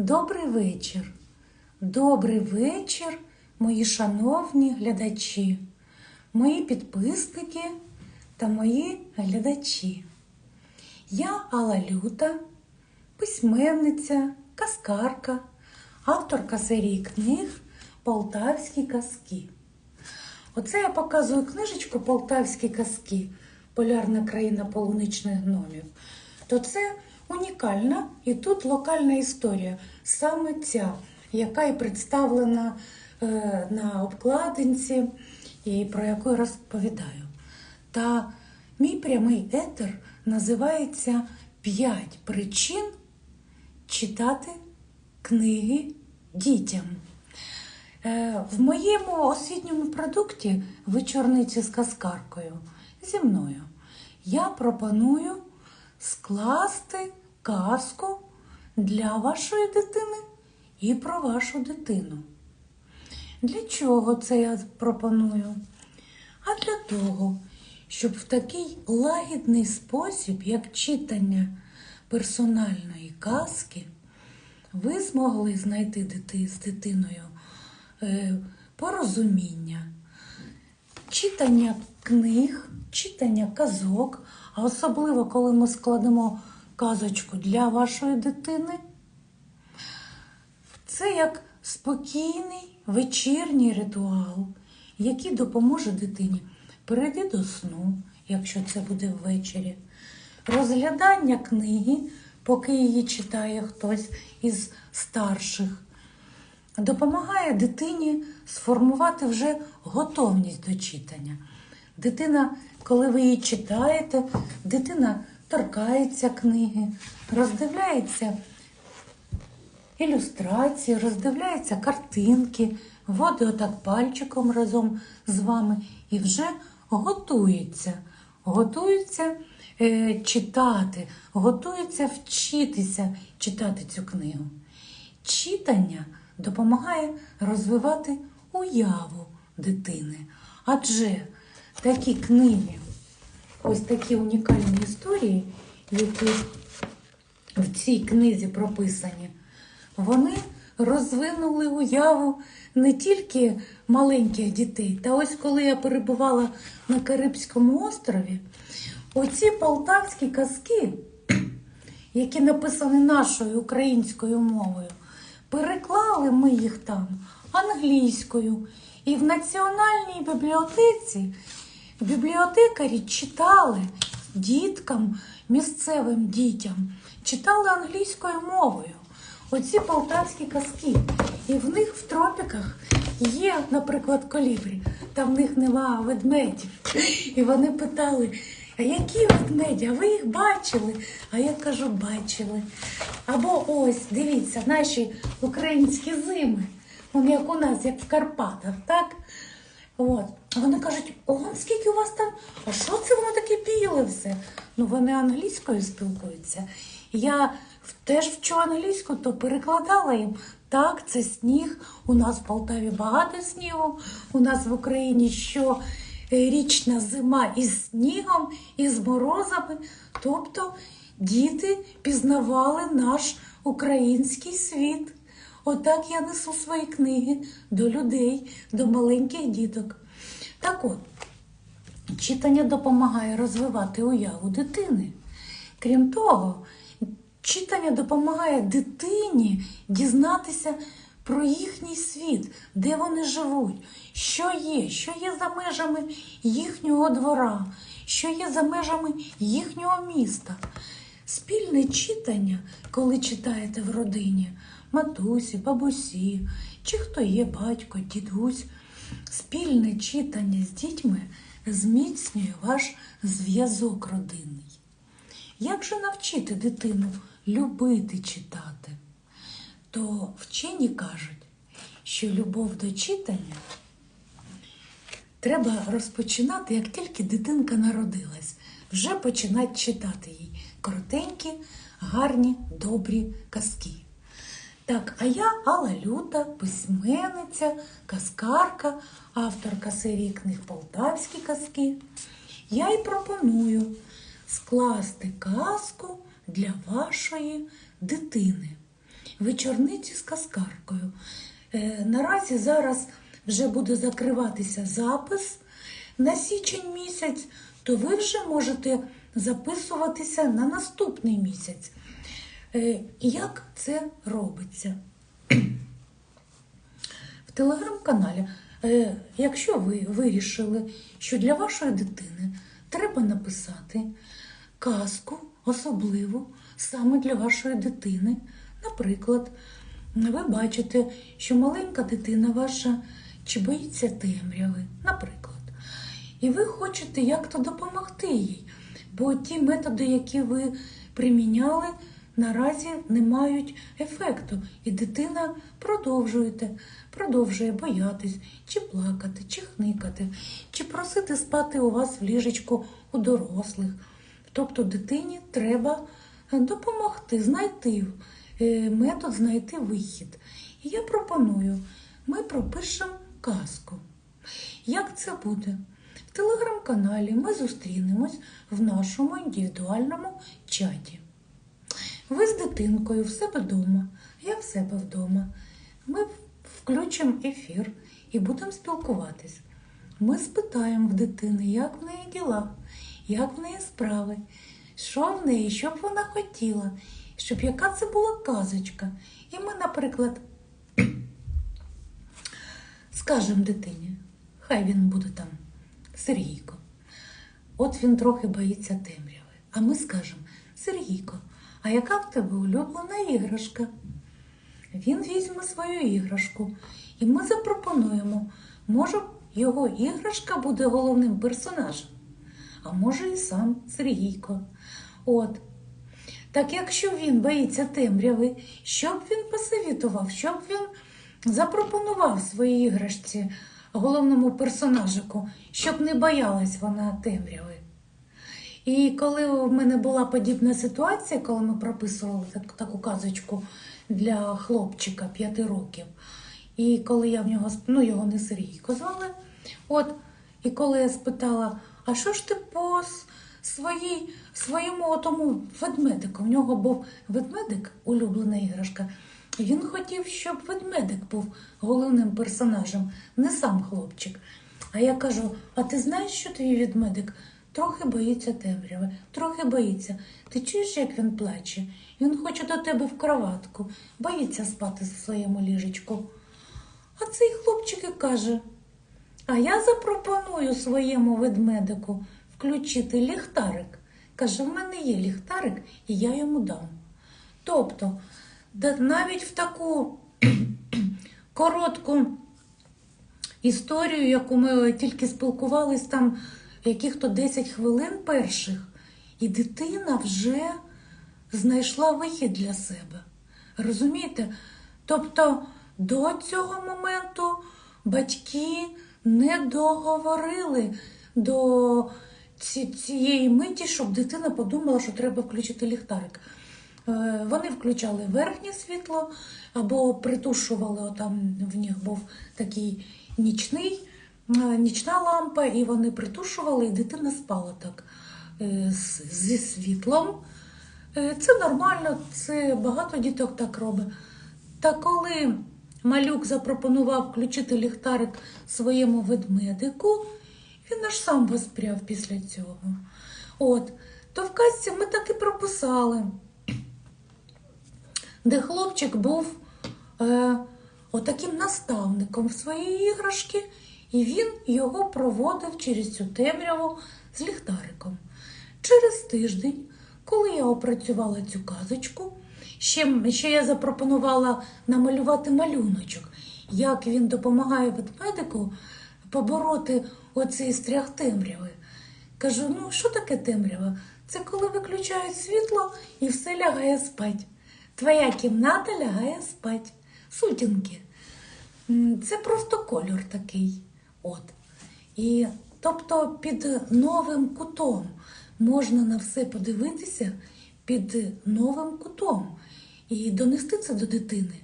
Добрий вечір. Добрий вечір, мої шановні глядачі, мої підписники та мої глядачі. Я Алла Люта, письменниця, казкарка, авторка серії книг Полтавські казки. Оце я показую книжечку Полтавські казки Полярна країна полуничних гномів. То це унікальна і тут локальна історія, саме ця, яка і представлена е, на обкладинці, і про яку я розповідаю. Та мій прямий етер називається П'ять причин читати книги дітям. Е, В моєму освітньому продукті вечорниці з казкаркою зі мною я пропоную скласти казку для вашої дитини і про вашу дитину. Для чого це я пропоную? А для того, щоб в такий лагідний спосіб, як читання персональної казки, ви змогли знайти дити з дитиною е, порозуміння, читання книг, читання казок, а особливо, коли ми складемо казочку для вашої дитини. Це як спокійний вечірній ритуал, який допоможе дитині перейти до сну, якщо це буде ввечері, розглядання книги, поки її читає хтось із старших, допомагає дитині сформувати вже готовність до читання. Дитина, коли ви її читаєте, дитина торкається книги, роздивляється ілюстрації, роздивляється картинки, вводить отак пальчиком разом з вами і вже готується. Готується е, читати, готується вчитися читати цю книгу. Читання допомагає розвивати уяву дитини. Адже такі книги, ось такі унікальні історії, які в цій книзі прописані, вони розвинули уяву не тільки маленьких дітей. Та ось коли я перебувала на Карибському острові, оці полтавські казки, які написані нашою українською мовою, переклали ми їх там англійською. І в національній бібліотеці бібліотекарі читали діткам, місцевим дітям, читали англійською мовою. Оці полтавські казки. І в них в тропіках є, наприклад, колібрі, та в них нема ведмедів. І вони питали, а які ведмеді? А ви їх бачили? А я кажу, бачили. Або ось, дивіться, наші українські зими. Вони як у нас, як в Карпатах, так? От. Вони кажуть, о, скільки у вас там, а що це воно таке біле все? Ну, вони англійською спілкуються. Я теж вчу англійську, то перекладала їм. Так, це сніг. У нас в Полтаві багато снігу. У нас в Україні що е, річна зима із снігом, із морозами. Тобто діти пізнавали наш український світ. Отак я несу свої книги до людей, до маленьких діток. Так от, читання допомагає розвивати уяву дитини. Крім того, читання допомагає дитині дізнатися про їхній світ, де вони живуть, що є, що є за межами їхнього двора, що є за межами їхнього міста. Спільне читання, коли читаєте в родині, матусі, бабусі, чи хто є батько, дідусь, спільне читання з дітьми зміцнює ваш зв'язок родинний. Як же навчити дитину любити читати? То вчені кажуть, що любов до читання треба розпочинати, як тільки дитинка народилась, вже починати читати їй коротенькі, гарні, добрі казки. Так, а я Алла Люта, письменниця, казкарка, авторка серії книг Полтавські казки. Я й пропоную скласти казку для вашої дитини. вечорниці з казкаркою. Е, наразі зараз вже буде закриватися запис на січень місяць, то ви вже можете записуватися на наступний місяць. Е, як це робиться? В телеграм-каналі, е, якщо ви вирішили, що для вашої дитини треба написати казку особливу саме для вашої дитини, наприклад, ви бачите, що маленька дитина ваша чи боїться темряви, наприклад, і ви хочете як-то допомогти їй, бо ті методи, які ви приміняли, наразі не мають ефекту, і дитина продовжує, продовжує боятись, чи плакати, чи хникати, чи просити спати у вас в ліжечку у дорослих. Тобто дитині треба допомогти, знайти е, метод, знайти вихід. І я пропоную, ми пропишемо казку. Як це буде? В телеграм-каналі ми зустрінемось в нашому індивідуальному чаті. Ви з дитинкою в себе вдома, я в себе вдома. Ми включимо ефір і будемо спілкуватись. Ми спитаємо в дитини, як в неї діла, як в неї справи, що в неї, що б вона хотіла, щоб яка це була казочка. І ми, наприклад, скажемо дитині, хай він буде там, Сергійко. От він трохи боїться темряви. А ми скажемо, Сергійко, а яка в тебе улюблена іграшка? Він візьме свою іграшку, і ми запропонуємо, може, його іграшка буде головним персонажем, а може і сам Сергійко. От. Так якщо він боїться темряви, що б він посовітував, що б він запропонував своїй іграшці головному персонажику, щоб не боялась вона темряви. І коли в мене була подібна ситуація, коли ми прописували так, таку казочку для хлопчика 5 років, і коли я в нього ну його не Сергійко звали, от, і коли я спитала, а що ж ти по своїй, своєму тому ведмедику? В нього був ведмедик, улюблена іграшка. Він хотів, щоб ведмедик був головним персонажем, не сам хлопчик. А я кажу: а ти знаєш, що твій ведмедик трохи боїться темряви, трохи боїться. Ти чуєш, як він плаче? Він хоче до тебе в кроватку, боїться спати в своєму ліжечку. А цей хлопчик і каже: А я запропоную своєму ведмедику включити ліхтарик. Каже, в мене є ліхтарик, і я йому дам. Тобто, навіть в таку коротку історію, яку ми тільки спілкувались там яких-то 10 хвилин перших, і дитина вже знайшла вихід для себе. Розумієте? Тобто до цього моменту батьки не договорили до цієї миті, щоб дитина подумала, що треба включити ліхтарик. Е, Вони включали верхнє світло або притушували, отам в них був такий нічний, нічна лампа, і вони притушували, і дитина спала так е, зі світлом. Е, Це нормально, це багато діток так робить. Та коли малюк запропонував включити ліхтарик своєму ведмедику, він аж сам воспряв після цього. От, то в казці ми так і прописали, де хлопчик був е, отаким наставником в своїй іграшки, і він його проводив через цю темряву з ліхтариком. Через тиждень, коли я опрацювала цю казочку, ще, ще я запропонувала намалювати малюночок, як він допомагає ведмедику побороти оцей стрях темряви. Кажу, ну що таке темрява? Це коли виключають світло і все лягає спать. Твоя кімната лягає спать. Сутінки. Це просто кольор такий. От. І тобто під новим кутом можна на все подивитися під новим кутом і донести це до дитини.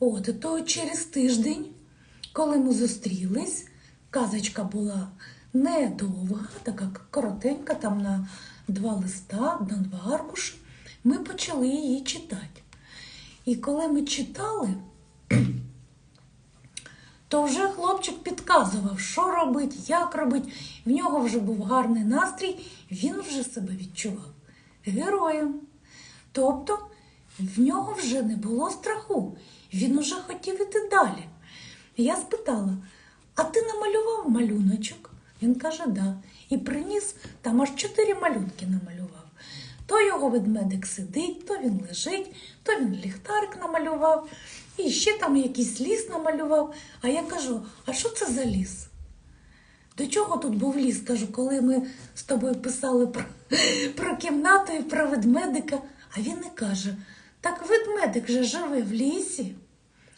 От, то через тиждень, коли ми зустрілись, казочка була недовга, така коротенька, там на два листа, на два аркуші, ми почали її читати. І коли ми читали, то вже хлопчик підказував, що робить, як робить. В нього вже був гарний настрій, він вже себе відчував героєм. Тобто в нього вже не було страху, він уже хотів іти далі. Я спитала: а ти намалював малюночок? Він каже, да. І приніс там аж чотири малюнки намалював. То його ведмедик сидить, то він лежить, то він ліхтарик намалював, і ще там якийсь ліс намалював. А я кажу: а що це за ліс? До чого тут був ліс? Кажу, коли ми з тобою писали про, про кімнату і про ведмедика, а він і каже: так ведмедик же живе в лісі.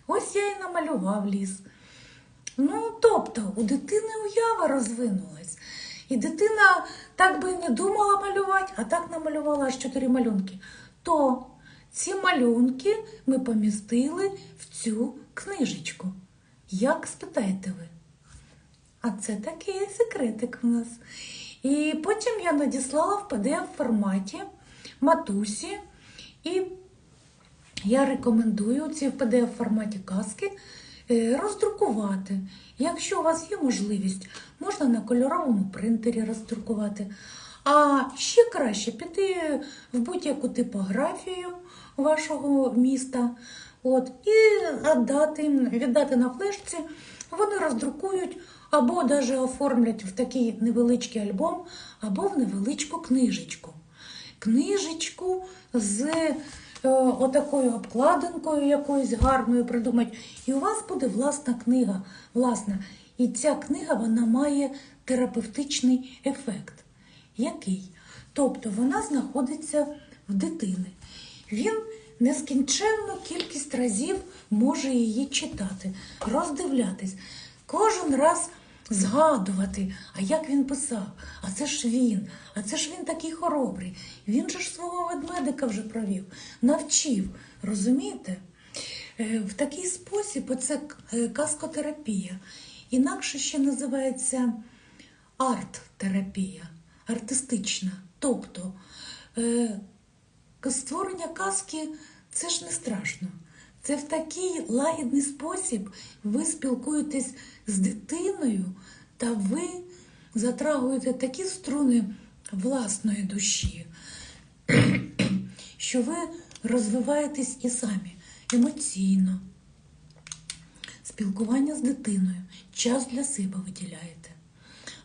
Ось я і намалював ліс. Ну, тобто, у дитини уява розвинулась. І дитина так би і не думала малювати, а так намалювала аж чотири малюнки. То ці малюнки ми помістили в цю книжечку. Як спитаєте ви? А це такий секретик у нас. І потім я надіслала в pdf форматі матусі, і я рекомендую ці в pdf форматі казки е, роздрукувати. Якщо у вас є можливість, можна на кольоровому принтері роздрукувати. А ще краще піти в будь-яку типографію вашого міста от, і віддати, віддати на флешці. Вони роздрукують або навіть оформлять в такий невеличкий альбом, або в невеличку книжечку. Книжечку з е, отакою обкладинкою якоюсь гарною придумать. І у вас буде власна книга. власна. І ця книга вона має терапевтичний ефект. Який? Тобто вона знаходиться в дитини. Він нескінченну кількість разів може її читати, роздивлятись, кожен раз згадувати, а як він писав, а це ж він, а це ж він такий хоробрий. Він же ж свого ведмедика вже провів, навчив. Розумієте? Е, В такий спосіб оце е, казкотерапія. Інакше ще називається арт-терапія, артистична. Тобто е, створення казки це ж не страшно. Це в такий лагідний спосіб ви спілкуєтесь з дитиною, та ви затрагуєте такі струни власної душі, що ви розвиваєтесь і самі емоційно. Спілкування з дитиною, час для себе виділяєте.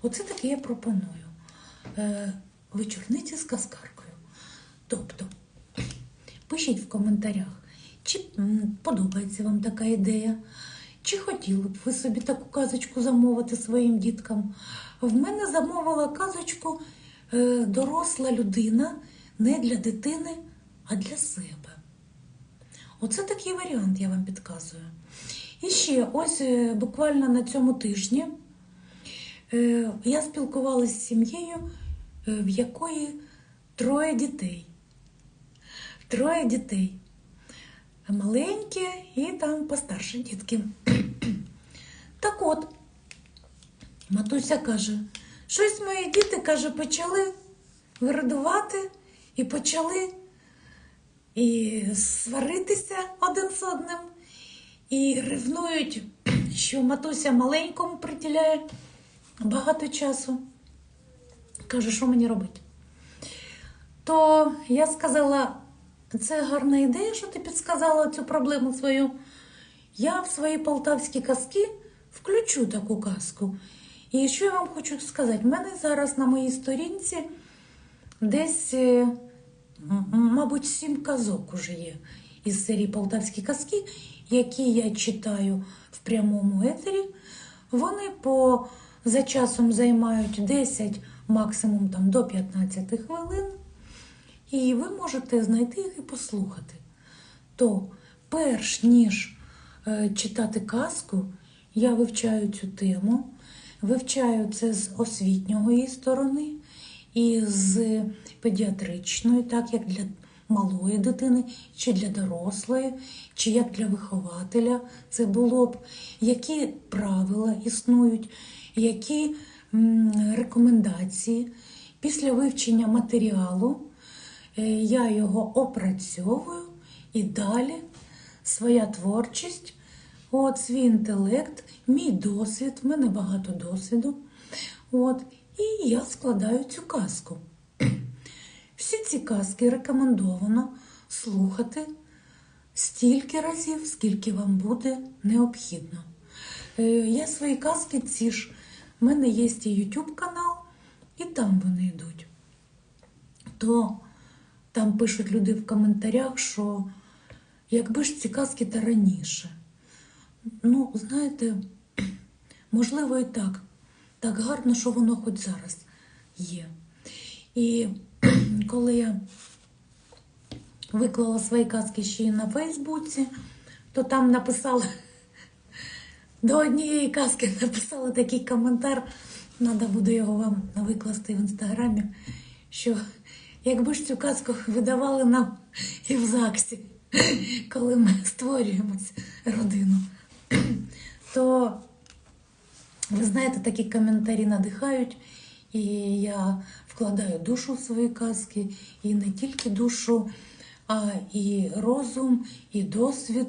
Оце таке я пропоную. Е, вечорниці з казкаркою. Тобто, пишіть в коментарях, чи подобається вам така ідея, чи хотіли б ви собі таку казочку замовити своїм діткам. В мене замовила казочку е, доросла людина не для дитини, а для себе. Оце такий варіант я вам підказую. І ще ось е, буквально на цьому тижні я спілкувалася з сім'єю, в якої троє дітей. Троє дітей. Маленькі і там постарші дітки. Так от, матуся каже, щось мої діти, каже, почали вирадувати і почали і сваритися один з одним, і ревнують, що матуся маленькому приділяє багато часу. Каже, що мені робити? То я сказала, це гарна ідея, що ти підсказала цю проблему свою. Я в свої полтавські казки включу таку казку. І що я вам хочу сказати? В мене зараз на моїй сторінці десь, е, мабуть, сім казок уже є із серії Полтавські казки, які я читаю в прямому етері. Вони по за часом займають 10, максимум там, до 15 хвилин. І ви можете знайти їх і послухати. То, перш ніж е, читати казку, я вивчаю цю тему, вивчаю це з освітньої сторони і з педіатричної, так як для малої дитини, чи для дорослої, чи як для вихователя це було б, які правила існують, які рекомендації. Після вивчення матеріалу е, я його опрацьовую і далі своя творчість, от, свій інтелект, мій досвід, в мене багато досвіду. От, і я складаю цю казку. Всі ці казки рекомендовано слухати стільки разів, скільки вам буде необхідно. Е, Я свої казки ці ж. В мене є і YouTube канал, і там вони йдуть. То там пишуть люди в коментарях, що якби ж ці казки та раніше. Ну, знаєте, можливо, і так. Так гарно, що воно хоч зараз є. І коли я виклала свої казки ще й на Фейсбуці, то там написали до однієї казки написали такий коментар. Треба буде його вам викласти в інстаграмі, що якби ж цю казку видавали нам і в ЗАГСі, коли ми створюємо родину, то ви знаєте, такі коментарі надихають, і я вкладаю душу в свої казки, і не тільки душу, а і розум, і досвід,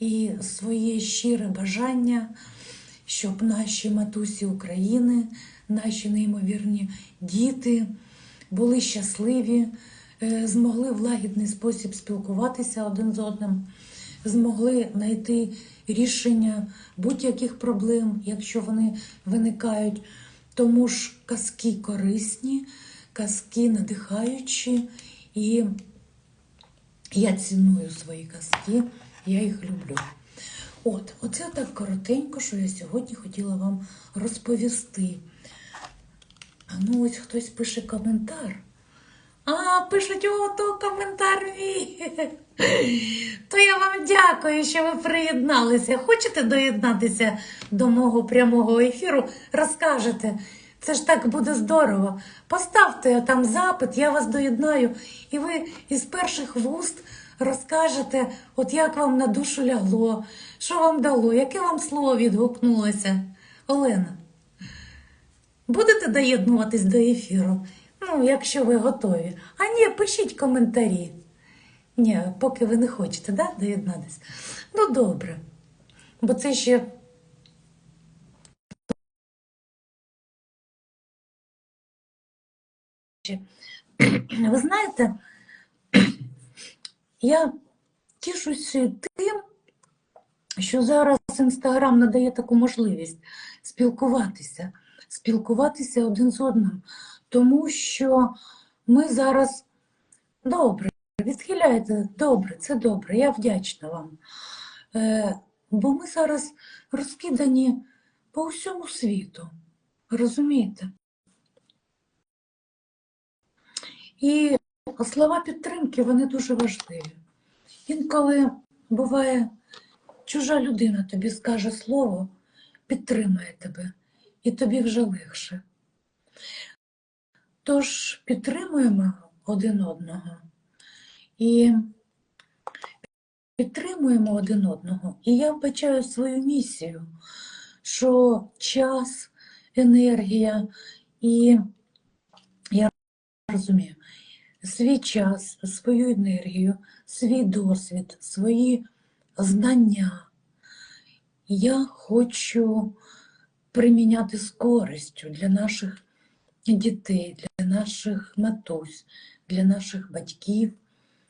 і своє щире бажання, щоб наші матусі України, наші неймовірні діти були щасливі, е, змогли в лагідний спосіб спілкуватися один з одним, змогли знайти рішення будь-яких проблем, якщо вони виникають. Тому ж казки корисні, казки надихаючі, і я ціную свої казки, я їх люблю. От, оце так коротенько, що я сьогодні хотіла вам розповісти. Ну ось хтось пише коментар. А, пишуть, о, то коментар мій. То я вам дякую, що ви приєдналися. Хочете доєднатися до мого прямого ефіру? Розкажете. Це ж так буде здорово. Поставте там запит, я вас доєднаю, і ви із перших вуст розкажете, от як вам на душу лягло, що вам дало, яке вам слово відгукнулося. Олена. Будете доєднуватись до ефіру? Ну, якщо ви готові. А ні, пишіть коментарі. Ні, поки ви не хочете, да, доєднатися. Ну, добре. Бо це ще. Ви знаєте, я тішуся тим, що зараз Інстаграм надає таку можливість спілкуватися, спілкуватися один з одним, тому що ми зараз добре, відхиляєте, добре, це добре, я вдячна вам. Е, бо ми зараз розкидані по всьому світу, розумієте? І слова підтримки вони дуже важливі. Інколи буває, чужа людина тобі скаже слово, підтримає тебе, і тобі вже легше. Тож підтримуємо один одного і підтримуємо один одного. І я вбачаю свою місію, що час, енергія і я розумію свій час, свою енергію, свій досвід, свої знання. Я хочу приміняти з користю для наших дітей, для наших матусь, для наших батьків,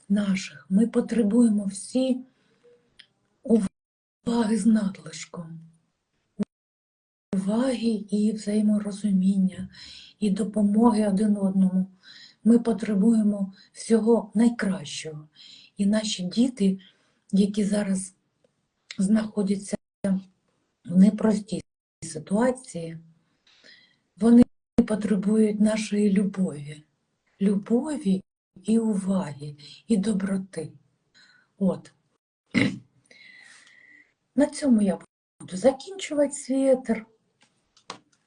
наших. Ми потребуємо всі уваги з надлишком, уваги і взаєморозуміння, і допомоги один одному. Ми потребуємо всього найкращого. І наші діти, які зараз знаходяться в непростій ситуації, вони потребують нашої любові, любові і уваги, і доброти. От. На цьому я буду закінчувати свій.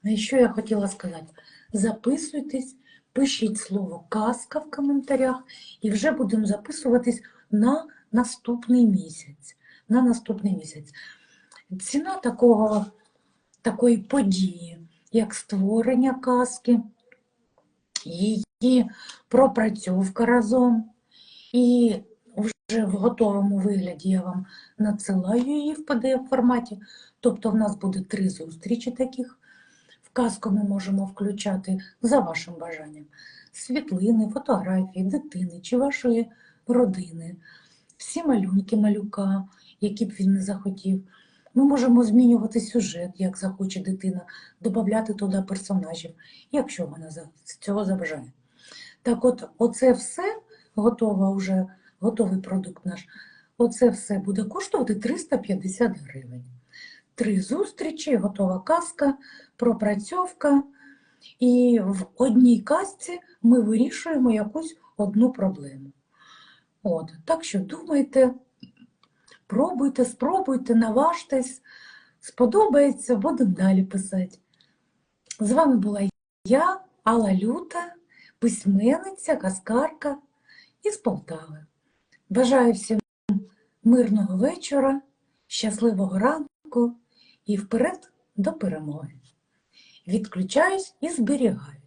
І що я хотіла сказати? Записуйтесь, пишіть слово казка в коментарях, і вже будемо записуватись на наступний місяць. На наступний місяць. Ціна такого, такої події, як створення казки, її пропрацьовка разом і вже в готовому вигляді я вам надсилаю її в pdf форматі. Тобто в нас буде три зустрічі таких. Казку ми можемо включати за вашим бажанням світлини, фотографії, дитини чи вашої родини, всі малюнки малюка, які б він не захотів. Ми можемо змінювати сюжет, як захоче дитина, додати туди персонажів, якщо вона цього забажає. Так от, оце все готово вже, готовий продукт наш, оце все буде коштувати 350 гривень. Три зустрічі, готова казка, пропрацьовка. І в одній казці ми вирішуємо якусь одну проблему. От, так що думайте, пробуйте, спробуйте, наважтесь, сподобається, будемо далі писати. З вами була я, Алла Люта, письменниця, казкарка із Полтави. Бажаю всім мирного вечора, щасливого ранку і вперед до перемоги. Відключаюсь і зберігаю.